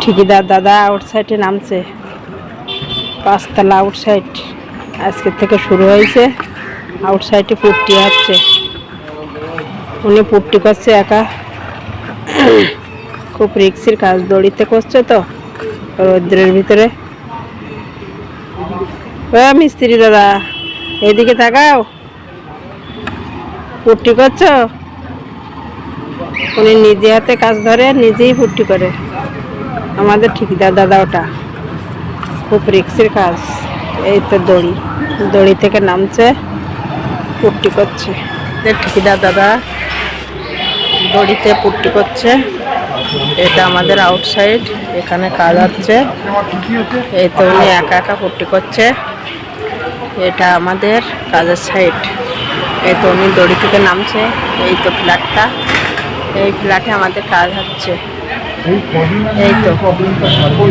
ঠিকিদার দাদা আউটসাইডে নামছে। পাঁচতলা আউটসাইড আজকের থেকে শুরু হয়েছে। আউটসাইডে পুট্টি হচ্ছে। উনি পুট্টি করছে একা। খুব রিক্সির কাজ দড়িতে করছে তো, রৌদ্রের ভিতরে। ও মিস্ত্রি দাদা, এদিকে তাকাও। পুট্টি করছ? উনি নিজে হাতে কাজ ধরে, নিজেই পুট্টি করে। আমাদের ঠিকদার দাদা ওটা। খুব রিক্সের কাজ। এই তো দড়ি। দড়ি থেকে নামছে, পুট্টি করছে। ঠিকদার দাদা দড়িতে পুট্টি করছে। এটা আমাদের আউটসাইড এখানে কাজ হচ্ছে। এই তো উনি একা একা পুট্টি করছে। এটা আমাদের কাজের সাইড এই তো উনি দড়ি থেকে নামছে। এই তো ফ্ল্যাটটা এই ফ্ল্যাটে আমাদের কাজ হচ্ছে। এই তো